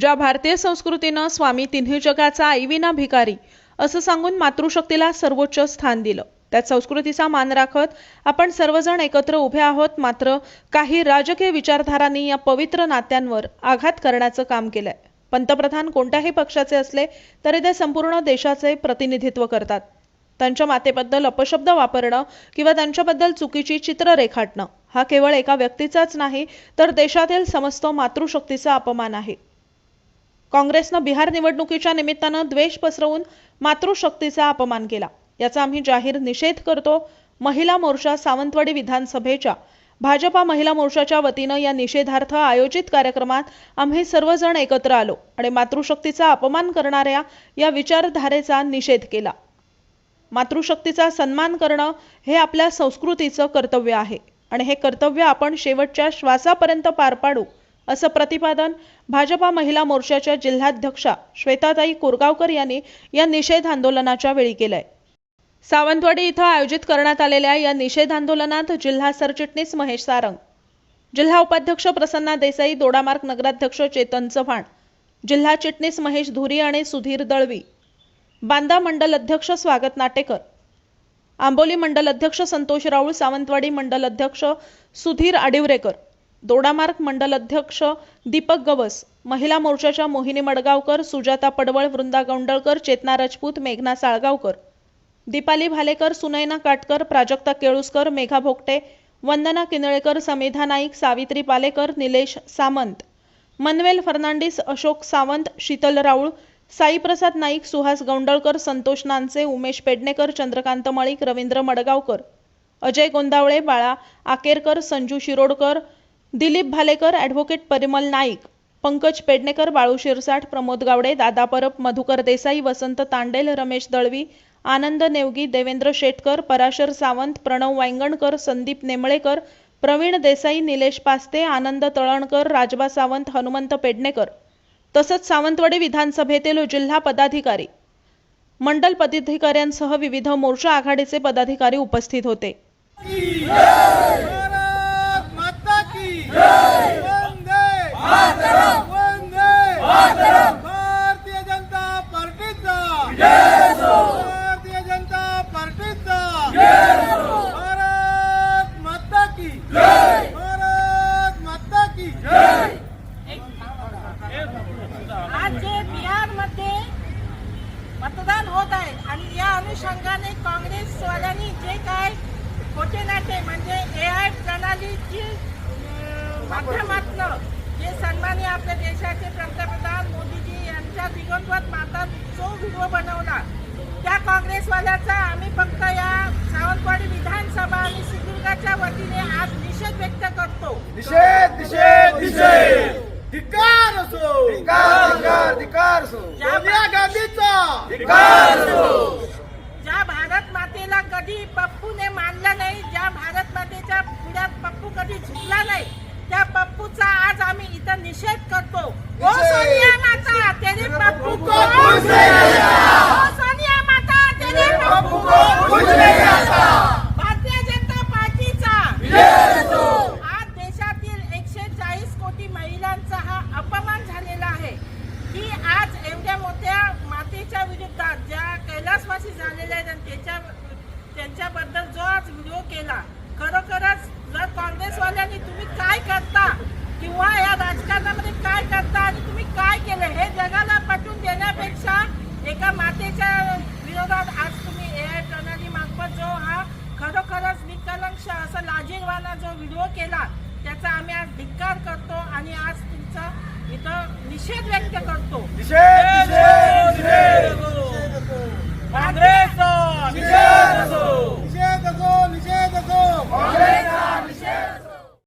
ज्या भारतीय संस्कृतीनं स्वामी तिन्ही जगाचा आईविना भिकारी असं सांगून मातृशक्तीला सर्वोच्च स्थान दिलं. त्यात संस्कृतीचा मान राखत आपण सर्वजण एकत्र उभे आहोत मात्र काही राजकीय विचारधारांनी या पवित्र नात्यांवर आघात करण्याचं काम केलंय. पंतप्रधान कोणत्याही पक्षाचे असले तरी ते संपूर्ण देशाचे प्रतिनिधित्व करतात. त्यांच्या मातेबद्दल अपशब्द वापरणं किंवा त्यांच्याबद्दल चुकीची चित्र रेखाटणं हा केवळ एका व्यक्तीचाच नाही तर देशातील समस्त मातृशक्तीचा अपमान आहे. काँग्रेसनं बिहार निवडणुकीच्या निमित्तानं द्वेष पसरवून मातृशक्तीचा अपमान केला. याचा आम्ही जाहीर निषेध करतो महिला मोर्चा सावंतवाडी विधानसभेच्या. भाजपा महिला मोर्चाच्या वतीनं या निषेधार्थ आयोजित कार्यक्रमात आम्ही सर्वजण एकत्र आलो आणि मातृशक्तीचा अपमान करणाऱ्या या विचारधारेचा निषेध केला. मातृशक्तीचा सन्मान करणं हे आपल्या संस्कृतीचं कर्तव्य आहे आणि हे कर्तव्य आपण शेवटच्या श्वासापर्यंत पार पाडू असं प्रतिपादन भाजपा महिला मोर्चाच्या जिल्हाध्यक्षा श्वेताताई कोरगावकर यांनी या निषेध आंदोलनाच्या वेळी केलंय. सावंतवाडी इथं आयोजित करण्यात आलेल्या या निषेध आंदोलनात जिल्हा सरचिटणीस महेश सारंग जिल्हा उपाध्यक्ष प्रसन्ना देसाई दोडामार्ग नगराध्यक्ष चेतन चव्हाण जिल्हा चिटणीस महेश धुरी आणि सुधीर दळवी बांदा मंडल अध्यक्ष स्वागत नाटेकर आंबोली मंडल अध्यक्ष संतोष राऊळ सावंतवाडी मंडल अध्यक्ष सुधीर आडिवरेकर दोडामार्ग मंडल अध्यक्ष दीपक गवस महिला मोर्चाच्या मोहिनी मडगावकर सुजाता पडवळ वृंदा गौंडळकर चेतना राजपूत मेघना साळगावकर. दीपाली भालेकर सुनैना काटकर प्राजक्ता केळुसकर मेघा भोगटे वंदना किनळेकर समेधा नाईक सावित्री पालेकर निलेश सामंत. मनवेल फर्नांडिस अशोक सावंत शीतल राऊळ साईप्रसाद नाईक सुहास गौंडळकर संतोष नानसे उमेश पेडणेकर चंद्रकांत मळिक रवींद्र मडगावकर. अजय गोंदावळे बाळा आकेरकर संजू शिरोडकर दिलीप भालेकर ॲडव्होकेट परिमल नाईक पंकज पेडणेकर बाळू शिरसाठ प्रमोद गावडे दादा परब मधुकर देसाई वसंत तांडेल रमेश दळवी आनंद नेवगी देवेंद्र शेटकर पराशर सावंत प्रणव वायंगणकर संदीप नेमळेकर प्रवीण देसाई निलेश पास्ते आनंद तळणकर राजबा सावंत हनुमंत पेडणेकर. तसंच सावंतवाडी विधानसभेतील जिल्हा पदाधिकारी. मंडल पदाधिकाऱ्यांसह विविध मोर्चा आघाडीचे पदाधिकारी उपस्थित होते भारत माता की वंदे वंदे भारतीय जनता पार्टीचा भारतीय जनता पार्टीचा भारत माता की भारत माता की आज जे बिहारमध्ये मतदान होत आहे आणि या अनुषंगाने काँग्रेसवाल्यांनी जे काय खोटे नाटे म्हणजे ए आय प्रणालीची अं, माध्यमातनं जे सन्माननीय आपल्या देशाचे पंतप्रधान मोदीजी यांच्या दिगंबत माता जो व्हिडिओ बनवला त्या काँग्रेसवाल्याचा आम्ही फक्त या सावंतवाडी विधानसभा आणि सिंधुदुर्गाच्या वतीने आज निषेध व्यक्त करतो. निषेध निषेध निषेध. धिकार असो. धिकार धिकार धिकार असो. सोनिया गांधीचा. धिकार असो ज्या भारत मातेला कधी पप्पूने मानलं नाही ज्या भारत मातेच्या पुढ्यात पप्पू कधी झुकला नाही त्या पप्पूचा आज आम्ही इथं निषेध करतो ओ सोनिया माता तेरे पप्पू को कुछ नहीं ओ सोनिया माता तेरे पप्पू को कुछ नहीं आता भारतीय जनता पार्टीचा आज देशातील एकशे चाळीस कोटी महिलांचा हा अपमान झालेला आहे की आज एवढ्या मोठ्या म्हणजे मातेच्या ज्या कैलासवासी झालेल्या आहेत आणि त्याच्या त्यांच्याबद्दल जो आज व्हिडिओ केला खरोखरच जर काँग्रेसवाल्यांनी तुम्ही काय करता किंवा या राजकारणामध्ये काय करता आणि तुम्ही काय केलं हे जगाला पटवून देण्यापेक्षा एका मातेच्या विरोधात आज तुम्ही ए आय प्रणाली मार्फत जो हा खरोखरच निकलंक्ष असं लाजीरवाना जो व्हिडिओ केला त्याचा आम्ही आज धिक्कार करतो आणि आज तुमचा इथं निषेध व्यक्त करतो. निषेध.